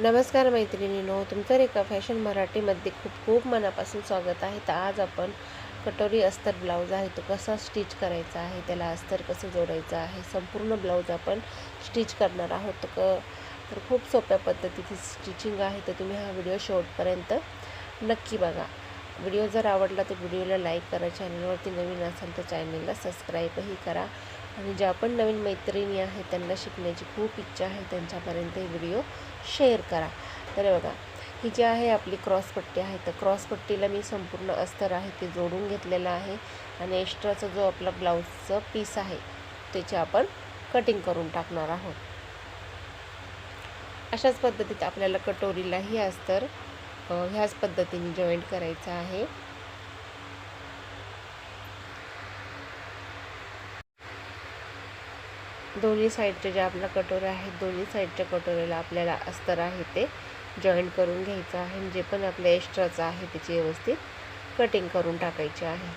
नमस्कार मैत्रिणींनो तुमचं रेखा फॅशन मराठीमध्ये खूप खूप मनापासून स्वागत आहे. तर आज आपण कटोरी अस्तर ब्लाऊज आहे तो कसा स्टिच करायचा आहे त्याला अस्तर कसं जोडायचं आहे संपूर्ण ब्लाऊज आपण स्टिच करणार आहोत. क तर खूप सोप्या पद्धतीची स्टिचिंग आहे तर तुम्ही हा व्हिडिओ शेवटपर्यंत नक्की बघा. व्हिडिओ जर आवडला तर व्हिडिओला लाईक करा चॅनलवरती नवीन असाल तर चॅनलला सबस्क्राईबही करा. आणि ज्या पण नवीन मैत्रिणी आहेत त्यांना शिकण्याची खूप इच्छा आहे त्यांच्यापर्यंत हे व्हिडिओ शेअर करा. तर बघा ही जी आहे आपली क्रॉसपट्टी आहे तर क्रॉसपट्टीला मी संपूर्ण अस्तर आहे ते जोडून घेतलेलं आहे आणि एक्स्ट्राचा जो आपला ब्लाऊजचं पीस आहे त्याचे आपण कटिंग करून टाकणार आहोत. अशाच पद्धतीत आपल्याला कटोरीलाही अस्तर ह्याच पद्धतीने जॉईंट करायचं आहे. दोन्ही साईडच्या ज्या आपल्या कटोऱ्या आहेत दोन्ही साईडच्या कटोऱ्याला आपल्याला अस्तर आहे ते जॉईंट करून घ्यायचं आहे. जे पण आपल्या एक्स्ट्राचं आहे त्याची व्यवस्थित कटिंग करून टाकायचे आहे.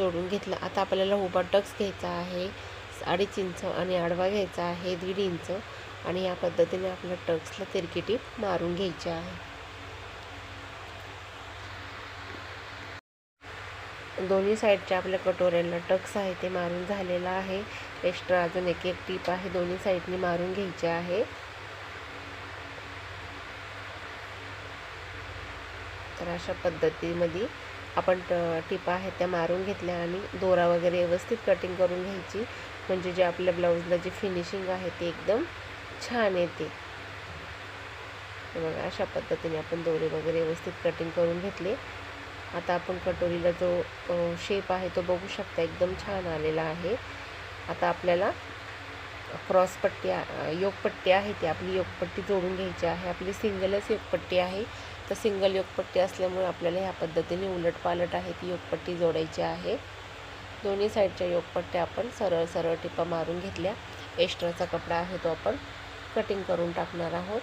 जोडून घेतलं. आता आपल्याला उभा टक्स घ्यायचा आहे अडीच इंच आणि आडवा घ्यायचा आहे दीड इंच. आणि या पद्धतीने आपल्या टक्सला तिरकी टीप मारून घ्यायची आहे. दोन्ही साईडच्या आपल्या कटोऱ्याला टक्स आहे ते मारून झालेलं आहे. एक्स्ट्रा अजून एक एक टीप आहे दोन्ही साईडने मारून घ्यायची आहे. तर अशा पद्धतीमध्ये आपण ट टिपा आहेत त्या मारून घेतल्या आणि दोरा वगैरे व्यवस्थित कटिंग करून घ्यायची. म्हणजे जे आपल्या ब्लाऊजला जी फिनिशिंग आहे ती एकदम छान येते. बघा अशा पद्धतीने आपण दोरे वगैरे व्यवस्थित कटिंग करून घेतले. आता आपण कटोरीला जो शेप आहे तो बघू शकता एकदम छान आलेला आहे. आता आपल्याला क्रॉसपट्टी योगपट्टी आहे ती आपली योगपट्टी जोडून घ्यायची आहे. आपली सिंगलच योगपट्टी आहे. तर सिंगल योगपट्टी असल्यामुळे आपल्याला ह्या पद्धतीने उलटपालट आहे ती योगपट्टी जोडायची आहे. दोन्ही साईडच्या योगपट्ट्या आपण सरळ सरळ टिपा मारून घेतल्या. एक्स्ट्राचा कपडा आहे तो आपण कटिंग करून टाकणार आहोत.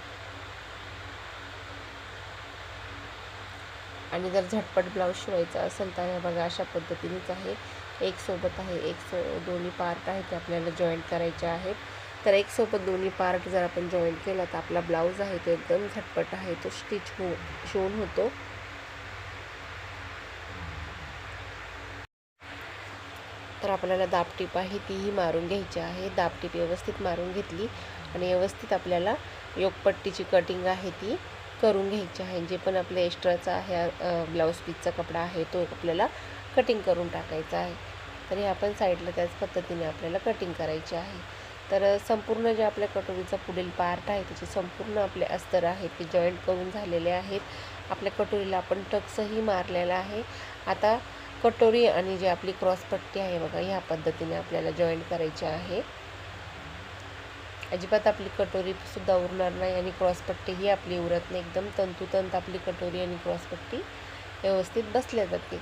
आणि जर झटपट ब्लाऊज शिवायचा असेल तर हे बघा अशा पद्धतीनेच आहे. एक सोबत आहे एक सो दोन्ही पार्ट आहे ते आपल्याला जॉईंट करायचे आहेत. तर एक सोबत दोन्ही पार्ट जर आपण जॉईन केला तर आपला ब्लाऊज आहे तो एकदम झटपट आहे तो स्टिच हो शिवून होतो. तर आपल्याला दाबटीप आहे तीही मारून घ्यायची आहे. दाबटीप व्यवस्थित मारून घेतली आणि व्यवस्थित आपल्याला योगपट्टीची कटिंग आहे ती करून घ्यायची आहे. जे पण आपलं एक्स्ट्राचा आहे ब्लाऊज पीसचा कपडा आहे तो आपल्याला कटिंग करून टाकायचा आहे. तर हे आपण साईडला त्याच पद्धतीने आपल्याला कटिंग करायची आहे. तर संपूर्ण जे आपल्या कटोरीचा पुढील पार्ट आहे त्याचे संपूर्ण आपले अस्तर आहेत ते जॉईंट करून झालेले आहेत. आपल्या कटोरीला आपण टक्सही मारलेला आहे. आता कटोरी आणि जी आपली क्रॉसपट्टी आहे बघा ह्या पद्धतीने आपल्याला जॉईंट करायची आहे. अजिबात आपली कटोरीसुद्धा उरणार नाही आणि क्रॉसपट्टीही आपली उरत नाही. एकदम तंतुतंत आपली कटोरी आणि क्रॉसपट्टी व्यवस्थित बसल्या जाते.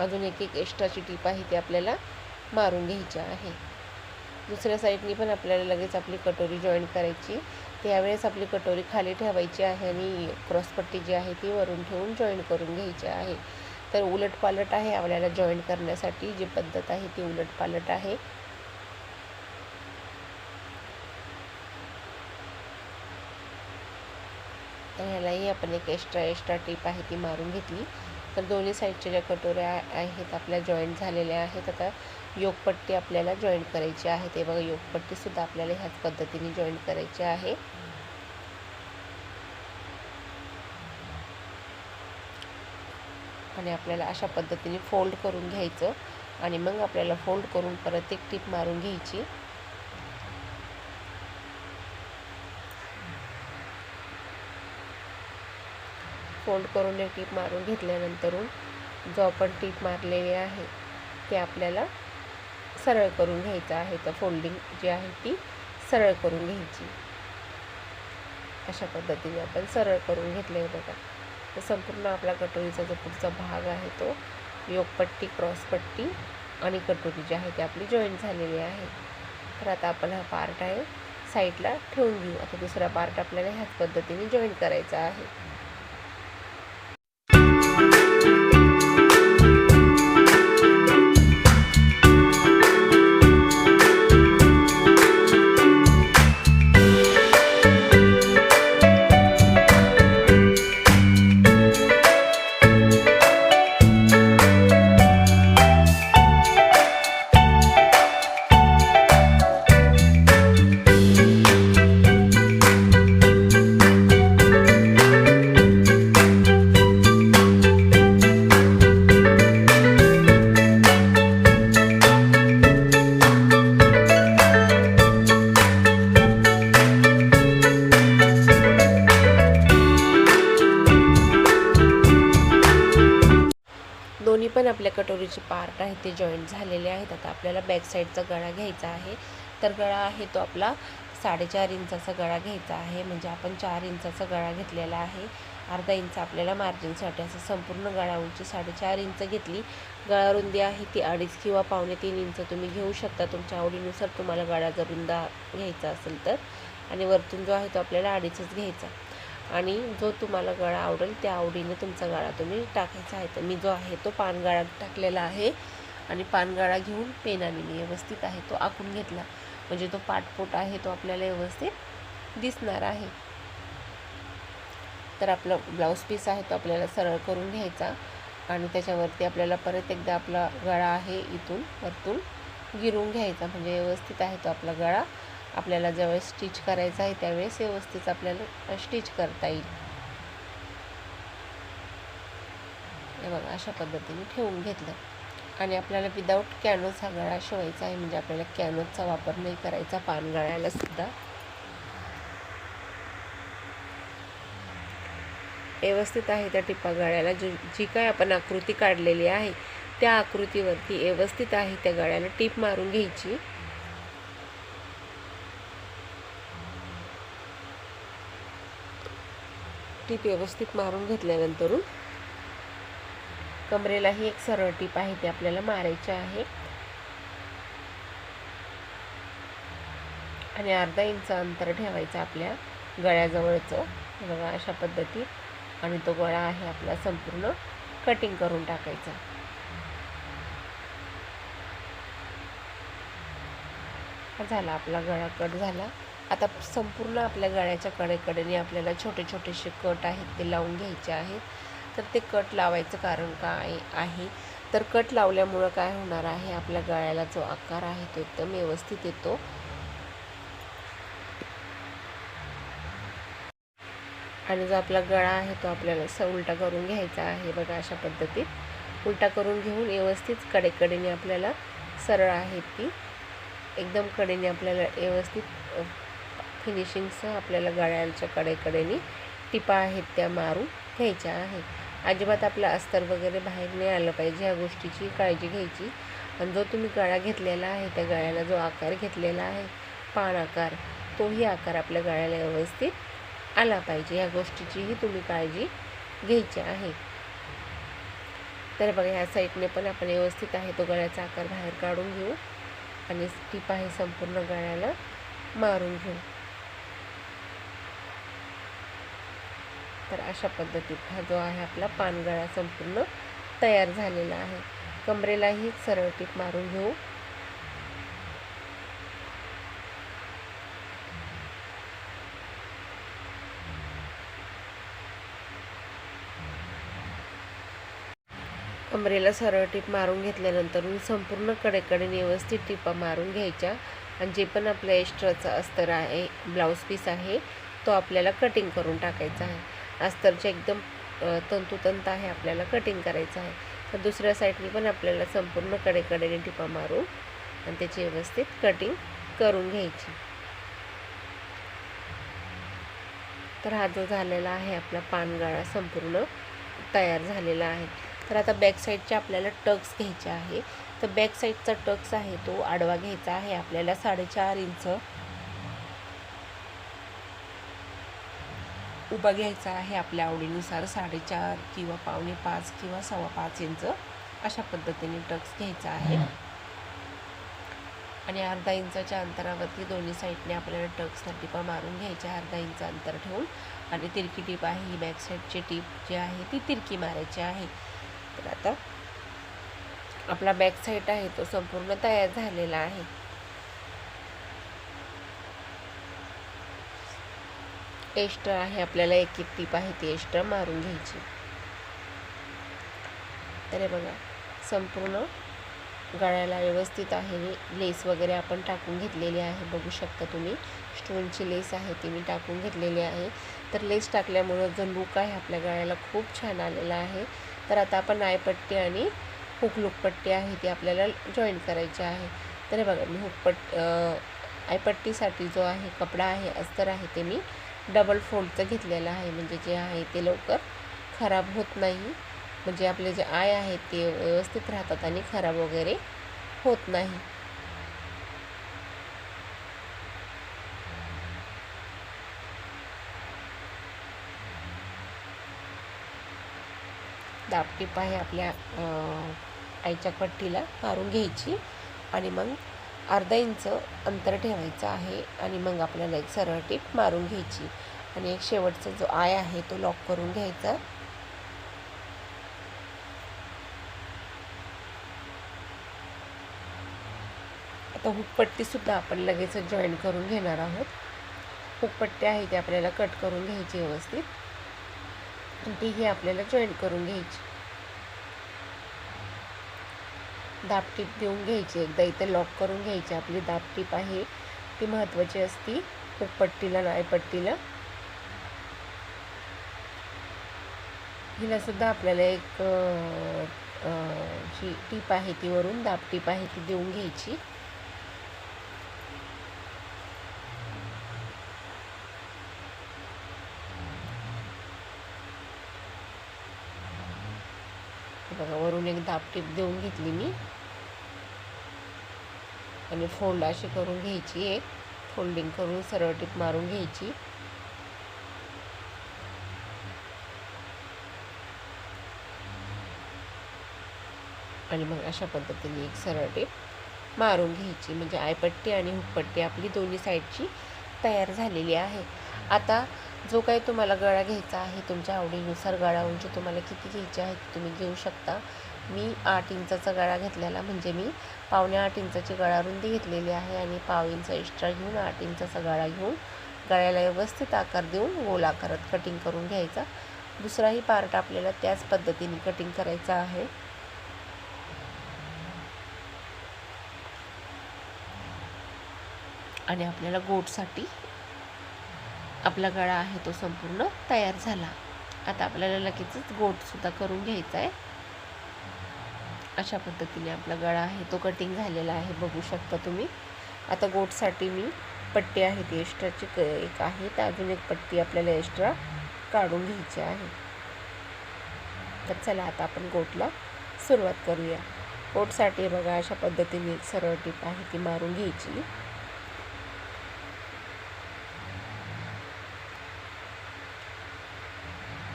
अजून एक एक एक्स्ट्राची टीप आहे ती आपल्याला मारून घ्यायची आहे. दुसऱ्या साईडनी पण आपल्याला लगेच आपली कटोरी जॉईन करायची. त्यावेळेस आपली कटोरी खाली ठेवायची आहे आणि क्रॉसपट्टी जी आहे ती वरून ठेवून जॉईन करून घ्यायची आहे. तर उलटपालट आहे आपल्याला जॉईन करण्यासाठी जी पद्धत आहे ती उलटपालट आहे. तर ह्यालाही आपण एक एक्स्ट्रा एक्स्ट्रा टीप आहे ती मारून घेतली. तर दोन्ही साईडच्या ज्या कटोऱ्या आहेत आपल्या जॉईंट झालेल्या आहेत. आता योगपट्टी आपल्याला जॉईंट करायची आहे. ते बघा योगपट्टीसुद्धा आपल्याला ह्याच पद्धतीने जॉईंट करायची आहे. आणि आपल्याला अशा पद्धतीने फोल्ड करून घ्यायचं. आणि मग आपल्याला फोल्ड करून परत एक टीप मारून घ्यायची. फोल्ड करून एक टीप मारून घेतल्यानंतरून जो आपण टीप मारलेली आहे ते आपल्याला सरळ करून घ्यायचं आहे. तर फोल्डिंग जी आहे ती सरळ करून घ्यायची. अशा पद्धतीने आपण सरळ करून घेतले बघा. तर संपूर्ण आपला कटोरीचा जो पुढचा भाग आहे तो योगपट्टी क्रॉसपट्टी आणि कटोरी जी आहे ती आपली जॉईंट झालेली आहे. तर आता आपण हा पार्ट आहे. साईडला ठेवून घेऊ. आता दुसरा पार्ट आपल्याला ह्याच पद्धतीने जॉईन करायचा आहे. आहेत ते जॉईंट झालेले आहेत. आता आपल्याला बॅक साईडचा गळा घ्यायचा आहे. तर गळा आहे तो आपला साडेचार इंचाचा गळा घ्यायचा आहे. म्हणजे आपण चार इंचाचा गळा घेतलेला आहे. अर्धा इंच आपल्याला मार्जिनसाठी असं संपूर्ण गळा उंची साडेचार इंच घेतली. गळा रुंदी आहे ती अडीच किंवा पावणे तीन इंच तुम्ही घेऊ शकता. तुमच्या आवडीनुसार तुम्हाला गळा जर रुंदा घ्यायचा असेल तर. आणि वरतून जो आहे तो आपल्याला अडीचच घ्यायचा. आणि जो तुम्हाला गळा आवडेल त्या आवडीने तुमचा गळा तुम्ही टाकायचा आहे. तर मी जो आहे तो पानगाळा टाकलेला आहे आणि पानगाळा घेऊन पेनाने मी व्यवस्थित आहे तो आखून घेतला. म्हणजे तो पाटपोट आहे तो आपल्याला व्यवस्थित दिसणार आहे. तर आपला ब्लाऊज पीस आहे तो आपल्याला सरळ करून घ्यायचा आणि त्याच्यावरती आपल्याला परत एकदा आपला गळा आहे इथून वरतून गिरून घ्यायचा. म्हणजे व्यवस्थित आहे तो आपला गळा. आपल्याला ज्यावेळेस स्टिच करायचं आहे त्यावेळेस व्यवस्थित आपल्याला स्टिच करता येईल. हे बघा अशा पद्धतीने ठेवून घेतलं. आणि आपल्याला विदाऊट कॅनोस हा गळा शिवायचा आहे म्हणजे आपल्याला कॅनोसचा वापर नाही करायचा पान गळायला सुद्धा. व्यवस्थित आहे त्या टिपा गळ्याला. जी जी काय आपण आकृती काढलेली आहे त्या आकृतीवरती व्यवस्थित आहे त्या गळ्याला टीप मारून घ्यायची. टीप व्यवस्थित मारून घेतल्यानंतरून कमरेलाही एक सरळ टीप आहे ती आपल्याला मारायची आहे. आणि अर्धा इंच अंतर ठेवायचं आपल्या गळ्याजवळचं. बघा अशा पद्धतीत. आणि तो गळा आहे आपला संपूर्ण कटिंग करून टाकायचा. झाला आपला गळा कट झाला. आता संपूर्ण आपल्या गळ्याच्या कडेकडेने आपल्याला छोटे छोटेसे कट आहेत ते लावून घ्यायचे आहेत. तर ते कट लावायचं कारण काय आहे? तर कट लावल्यामुळं काय होणार आहे? आपल्या गळ्याला जो आकार आहे तो एकदम व्यवस्थित येतो. आणि जो आपला गळा आहे तो आपल्याला स उलटा करून घ्यायचा आहे बघा अशा पद्धतीत. उलटा करून घेऊन व्यवस्थित कडेकडेने आपल्याला सरळ आहे ती. एकदम कडेने आपल्याला व्यवस्थित फिनिशिंगसह आपल्याला गळ्यांच्या कडेकडेने टिपा आहेत त्या मारून घ्यायच्या आहे अजिबात आपलं अस्तर वगैरे बाहेर नाही आलं पाहिजे. ह्या गोष्टीची काळजी घ्यायची. आणि जो तुम्ही गळा घेतलेला आहे त्या गळ्याला जो आकार घेतलेला आहे पान आकार तोही आकार आपल्या गळ्याला व्यवस्थित आला पाहिजे. ह्या गोष्टीचीही तुम्ही काळजी घ्यायची आहे. तर बघा ह्या साईडने पण आपण व्यवस्थित आहे तो गळ्याचा आकार बाहेर काढून घेऊ आणि टिपा हे संपूर्ण गळ्याला मारून घेऊ. तर अशा पद्धतीत हा जो आहे आपला पानगळा संपूर्ण तयार झालेला आहे. कमरेलाही सरळ टीप मारून घेऊ. कमरेला सरळ टीप मारून घेतल्यानंतर संपूर्ण कडेकडे व्यवस्थित टिपा मारून घ्यायच्या. आणि जे पण आपलं एक्स्ट्राचं अस्तर आहे ब्लाऊज पीस आहे तो आपल्याला कटिंग करून टाकायचा आहे. अस्तरचे एकदम तंतुतंत आहे आपल्याला कटिंग करायचं आहे. तर दुसऱ्या साईडने पण आपल्याला संपूर्ण कडेकडेने टिपा मारून आणि त्याची व्यवस्थित कटिंग करून घ्यायची. तर हा जो झालेला आहे आपला पानगाळा संपूर्ण तयार झालेला आहे. तर आता बॅक साईडचे आपल्याला टक्स घ्यायचे आहे. तर बॅक साईडचा टक्स आहे तो आडवा घ्यायचा आहे. आपल्याला साडेचार इंच उभा घ्यायचा आहे आपल्या आवडीनुसार साडेचार किंवा पावणे पाच किंवा सव्वा पाच इंच अशा पद्धतीने टक्स घ्यायचा आहे. आणि अर्धा इंचाच्या अंतरावरती दोन्ही साईडने आपल्याला टक्सला टिपा मारून घ्यायच्या अर्धा इंच अंतर ठेवून. आणि तिरकी टीप आहे ही बॅक साईडची टीप जी आहे ती तिरकी मारायची आहे. तर आता आपला बॅक साईड आहे तो संपूर्ण तयार झालेला आहे. एक्स्ट्रा आहे आपल्याला एक एक टीप आहे ती एक्स्ट्रा मारून घ्यायची. तर हे बघा संपूर्ण गळ्याला व्यवस्थित आहे लेस वगैरे आपण टाकून घेतलेली आहे बघू शकता तुम्ही. स्टोनची लेस आहे ती मी टाकून घेतलेली आहे. तर लेस टाकल्यामुळं जो लुक आहे आपल्या गळ्याला खूप छान आलेला आहे. तर आता आपण आयपट्टी आणि हुक लुकपट्टी आहे ती आपल्याला जॉईन करायची आहे. तर बघा मी हुकपट आयपट्टीसाठी जो आहे कपडा आहे अस्तर आहे ते मी डबल फोल्डचं घेतलेलं आहे. म्हणजे जे आहे ते लवकर खराब होत नाही. म्हणजे आपले जे आय आहेत ते व्यवस्थित राहतात आणि खराब वगैरे होत नाही. दापटीप आहे आपल्या आईच्या पट्टीला मारून घ्यायची. आणि मग अर्धा इंच अंतर ठेवायचं आहे आणि मग आपल्याला एक सरळ टीप मारून घ्यायची. आणि एक शेवटचा जो आय आहे तो लॉक करून घ्यायचा. आता हुकपट्टीसुद्धा आपण लगेच जॉईन करून घेणार आहोत. हुकपट्टी आहे ती आपल्याला कट करून घ्यायची व्यवस्थित. आणि तीही आपल्याला जॉईन करून घ्यायची. दाबटीप देऊन घ्यायची. एकदा इथे लॉक करून घ्यायची. आपली दाबटीप आहे ती महत्त्वाची असती. पट्टीला नायपट्टीला हिलासुद्धा आपल्याला एक जी टीप आहे ती वरून दाबटीप आहे ती देऊन घ्यायची बघा हाफ टीप देऊन घेतली मी. आणि फोल्ड अशी करून घ्यायची एक. फोल्डिंग करून सरळ टीप मारून घ्यायची. आणि मग अशा पद्धतीने एक सरळ टीप मारून घ्यायची. म्हणजे आयपट्टी आणि हुकपट्टी आपली दोन्ही साईडची तयार झालेली आहे. आता जो काही तुम्हाला गळा घ्यायचा आहे तुमच्या आवडीनुसार गळा उंची तुम्हाला किती घ्यायची आहे तुम्ही घेऊ शकता. मी आठ इंचाचा गळा घेतलेला म्हणजे मी पावणे आठ इंचाची गळा रुंदी घेतलेली आहे आणि पाव इंच एक्स्ट्रा घेऊन आठ इंचाचा गळा घेऊन गळ्याला व्यवस्थित आकार देऊन गोल आकारात कटिंग करून घ्यायचा. दुसराही पार्ट आपल्याला त्याच पद्धतीने कटिंग करायचा आहे. आणि आपल्याला गोटसाठी आपला गळा आहे तो संपूर्ण तयार झाला. आता आपल्याला लगेचच गोटसुद्धा करून घ्यायचा आहे. अशा पद्धतीने आपला गळा आहे तो कटिंग झालेला आहे बघू शकता तुम्ही. आता गोटसाठी मी पट्टी आहे ती एक्स्ट्राची क एक आहे. तर अजून एक पट्टी आपल्याला एक्स्ट्रा काढून घ्यायची आहे. तर चला आता आपण गोटला सुरुवात करूया. गोटसाठी बघा अशा पद्धतीने एक सरळ टीप आहे ती मारून घ्यायची.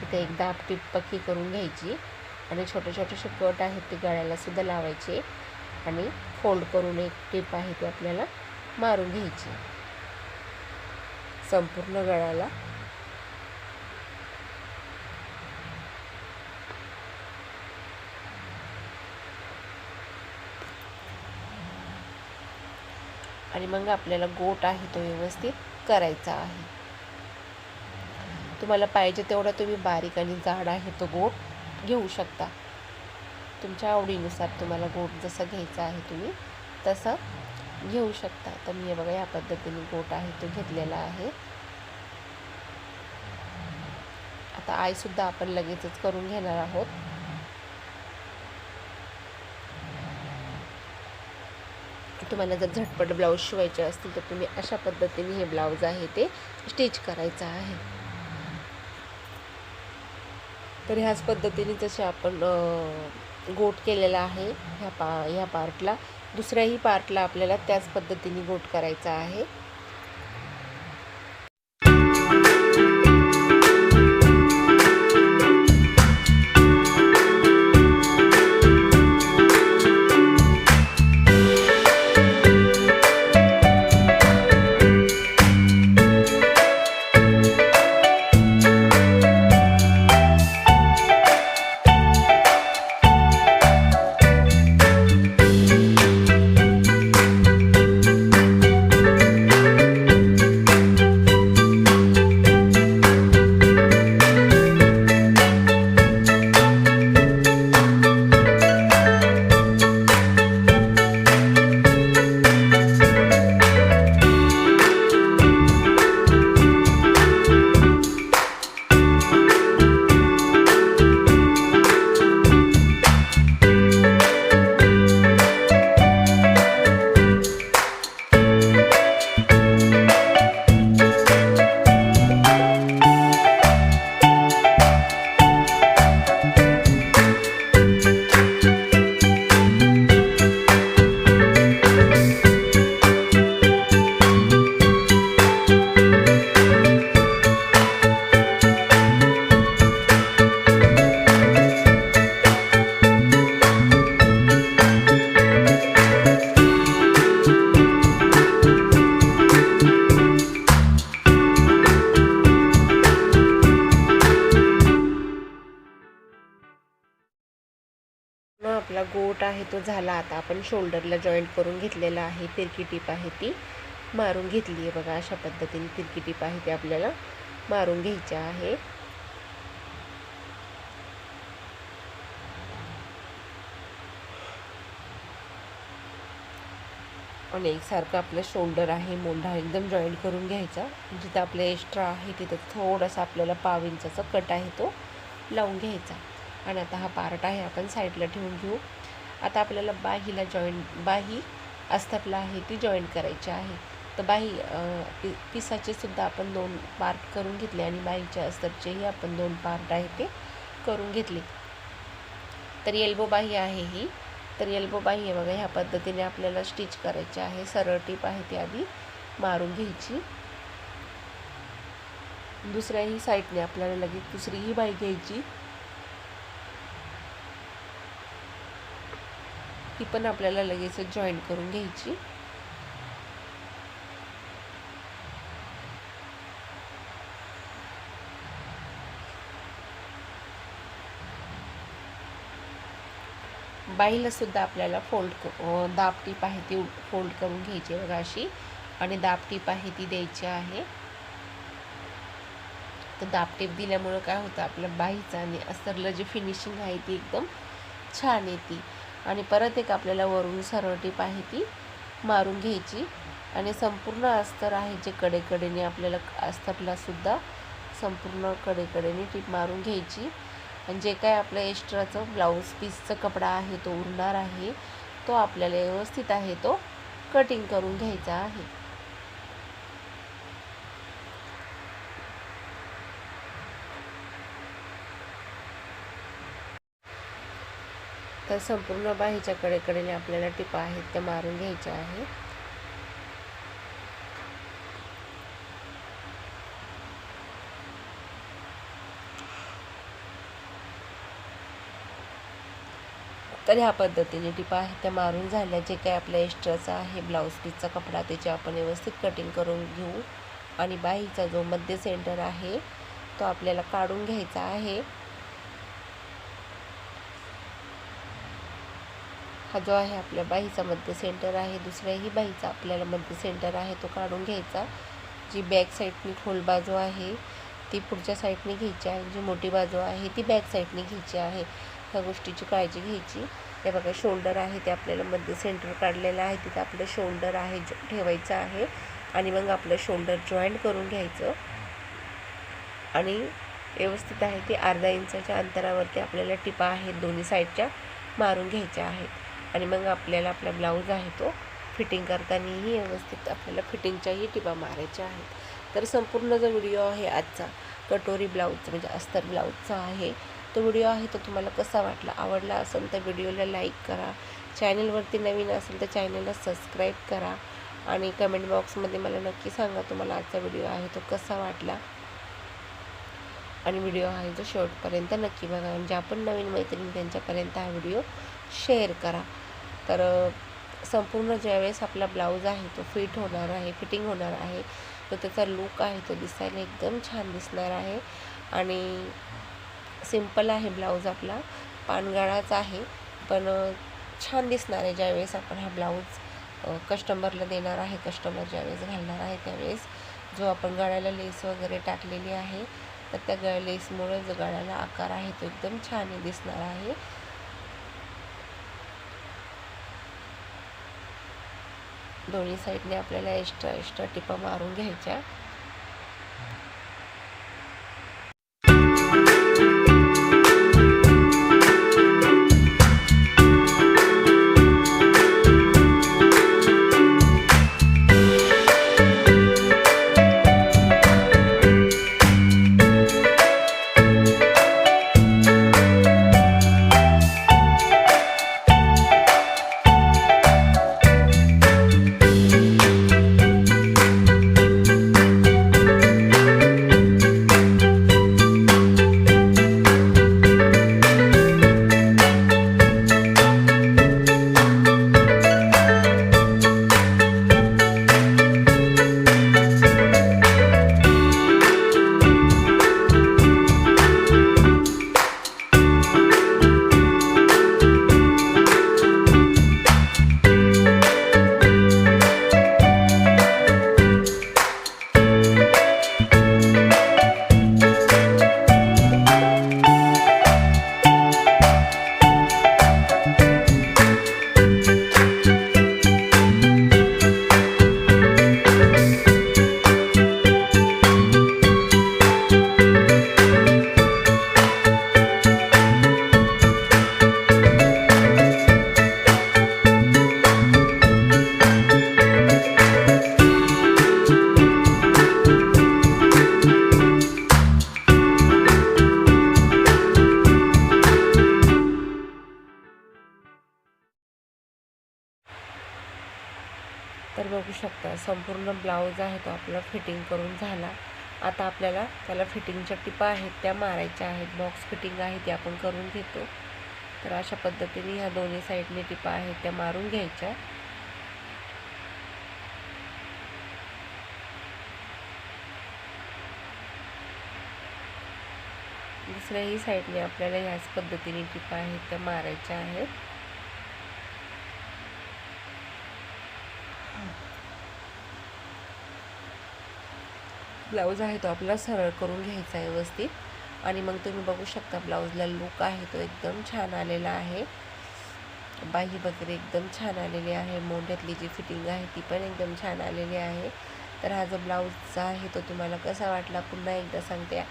इथे एक दाब टीप पक्की करून घ्यायची. आणि छोटे छोटेसे कट आहेत ते गळ्याला सुद्धा लावायचे. आणि फोल्ड करून एक टेप आहे ती आपल्याला मारून घ्यायची. संपूर्ण गळ्याला. आणि मग आपल्याला गोट आहे तो व्यवस्थित करायचा आहे. तुम्हाला पाहिजे तेवढा तुम्ही बारीक आणि जाड आहे तो गोट. घेऊ शकता. तुमच्या आवडीनुसार तुम्हाला गोट जसं घ्यायचा आहे तुम्ही तसं घेऊ शकता. तर मी हे बघा या पद्धतीने गोट आहे तो घेतलेला आहे. आता आईसुद्धा आपण लगेचच करून घेणार आहोत. तुम्हाला जर झटपट ब्लाऊज शिवायचे असतील तर तुम्ही अशा पद्धतीने हे ब्लाऊज आहे ते स्टिच करायचं आहे. तर ह्याच पद्धतीने जसे आपण गोट केलेला आहे ह्या पा ह्या पार्टला दुसऱ्याही पार्टला आपल्याला त्याच पद्धतीने गोट करायचा आहे. आहे आता आपण शोल्डरला जॉईंट करून घेतलेला आहे. तिरकी टीप आहे ती. मारून घेतली आहे बघा अशा पद्धतीने तिरकी टीप आहे ती आपल्याला मारून घ्यायची आहे. आणि एकसारखं आपलं शोल्डर आहे मोंढा एकदम जॉईंट करून घ्यायचा. जिथं आपलं एक्स्ट्रा आहे तिथं थोडासा आपल्याला पाव इंचाचा कट आहे तो लावून घ्यायचा. आणि आता हा पार्ट आहे आपण साईडला ठेवून घेऊ. आता आपल्याला बाहीला जॉईंट बाही अस्तरला आहे ती जॉईंट करायची आहे. तर बाही पि पिसाचे सुद्धा आपण दोन पार्ट करून घेतले आणि बाहीच्या अस्तरचेही आपण दोन पार्ट आहे ते करून घेतले. तर एल्बो बाही आहे ही. तर एल्बो बाही आहे बघा ह्या पद्धतीने आपल्याला स्टिच करायची आहे. सरळ टीप आहे ती आधी मारून घ्यायची. दुसऱ्याही साईडने आपल्याला लगेच दुसरीही बाही घ्यायची. ती पण आपल्याला लगेच जॉईन करून घ्यायची. बाईला सुद्धा आपल्याला फोल्ड दाब टीप आहे ती फोल्ड करून घ्यायची आहे बघा अशी. आणि दाब टीप आहे ती द्यायची आहे. तर दाब टीप दिल्यामुळं काय होतं आपल्या बाईचं आणि अस्तरला जी फिनिशिंग आहे ती एकदम छान येते. आणि परत एक आपल्याला वरून सरळ टीप आहे ती मारून घ्यायची. आणि संपूर्ण अस्तर आहे जे कडेकडेने आपल्याला अस्तरला सुद्धा संपूर्ण कडेकडेने टीप मारून घ्यायची. आणि जे काय आपलं एक्स्ट्राचं ब्लाऊज पीसचा कपडा आहे तो उरणार आहे तो आपल्याला व्यवस्थित आहे तो कटिंग करून घ्यायचा आहे. तर संपूर्ण बाहीच्या कडेकडेने आपल्याला टिपा आहेत त्या मारून घ्यायच्या आहे तर ह्या पद्धतीने टिपा आहेत त्या मारून झाल्या. जे काही आपल्या एक्स्ट्राचा आहे ब्लाऊज पीसचा कपडा त्याची आपण व्यवस्थित कटिंग करून घेऊ. आणि बाहीचा जो मध्य सेंटर आहे तो आपल्याला काढून घ्यायचा आहे. हा जो आहे आपल्या बाहीचा मध्य सेंटर आहे दुसऱ्याही बाहीचा आपल्याला मध्य सेंटर आहे तो काढून घ्यायचा. जी बॅक साईडनी खोल बाजू आहे ती पुढच्या साईडने घ्यायची आहे. जी मोठी बाजू आहे ती बॅक साईडने घ्यायची आहे. ह्या गोष्टीची काळजी घ्यायची. हे बघा शोल्डर आहे ते आपल्याला मध्य सेंटर काढलेलं आहे. तिथं आपलं शोल्डर आहे ठेवायचं आहे. आणि मग आपलं शोल्डर जॉईंट करून घ्यायचं. आणि व्यवस्थित आहे ते अर्धा इंचाच्या अंतरावरती आपल्याला टिपा आहेत दोन्ही साईडच्या मारून घ्यायच्या आहेत. आणि मग आपल्याला आपला ब्लाऊज आहे तो फिटिंग करतानाही व्यवस्थित आपल्याला फिटिंगच्याही टिपा मारायच्या आहेत. तर संपूर्ण जो व्हिडिओ आहे आजचा कटोरी ब्लाऊजचा म्हणजे अस्तर ब्लाऊजचा आहे तो व्हिडिओ आहे तो तुम्हाला कसा वाटला आवडला असेल तर व्हिडिओला लाईक करा चॅनलवरती नवीन असेल तर चॅनलला सबस्क्राईब करा आणि कमेंट बॉक्समध्ये मला नक्की सांगा तुम्हाला आजचा व्हिडिओ आहे तो कसा वाटला. आणि व्हिडिओ आहे जो शेवटपर्यंत नक्की बघा म्हणजे आपण नवीन मैत्रिणी त्यांच्यापर्यंत हा व्हिडिओ शेअर करा. तर संपूर्ण ज्यावेळेस आपला ब्लाऊज आहे तो फिट होणार आहे फिटिंग होणार आहे तो त्याचा लूक आहे तो दिसायला एकदम छान दिसणार आहे. आणि सिंपल आहे ब्लाऊज आपला पानगळाच आहे पण छान दिसणार आहे ज्यावेळेस आपण हा ब्लाऊज कस्टमरला देणार आहे कस्टमर ज्यावेळेस घालणार आहे त्यावेळेस जो आपण गळ्याला लेस वगैरे टाकलेली आहे तर त्या गळ्या लेसमुळे जो गळ्याला आकार आहे तो एकदम छान दिसणार आहे. दोन्ही साईडने आपल्याला एक्स्ट्रा एक्स्ट्रा टिपा मारून घ्यायच्या. संपूर्ण ब्लाऊज आहे तो आपला फिटिंग करून झाला. आता आपल्याला त्याला फिटिंगच्या टिपा आहेत त्या मारायच्या आहेत. बॉक्स फिटिंग आहे ती आपण करून घेतो. तर अशा पद्धतीने ह्या दोन्ही साईडने टिपा आहेत त्या मारून घ्यायच्या. दुसऱ्याही साईडने आपल्याला ह्याच पद्धतीने टिपा आहेत त्या मारायच्या आहेत. ब्लाऊज आहे तो आपला सरळ करून घ्यायचा आहे व्यवस्थित. आणि मग तुम्ही बघू शकता ब्लाऊजला लुक आहे तो एकदम छान आलेला आहे. बाही वगैरे एकदम छान आलेली आहे. मोंढ्यातली जी फिटिंग आहे ती पण एकदम छान आलेली आहे. तर हा जो ब्लाऊजचा आहे तो तुम्हाला कसा वाटला पुन्हा एकदा सांगते.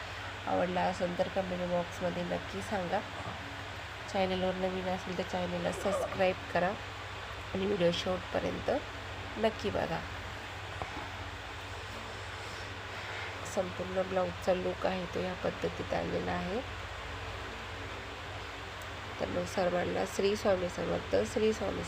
आवडला असेल तर कमेंट बॉक्समध्ये नक्की सांगा. चॅनलवर नवीन असेल तर चॅनलला सबस्क्राईब करा. आणि व्हिडिओ शेवटपर्यंत नक्की बघा. संपूर्ण ब्लाऊजचा लुक आहे तो या पद्धतीत आलेला आहे. तर मग सर्वांना श्री स्वामी समर्थ श्री स्वामी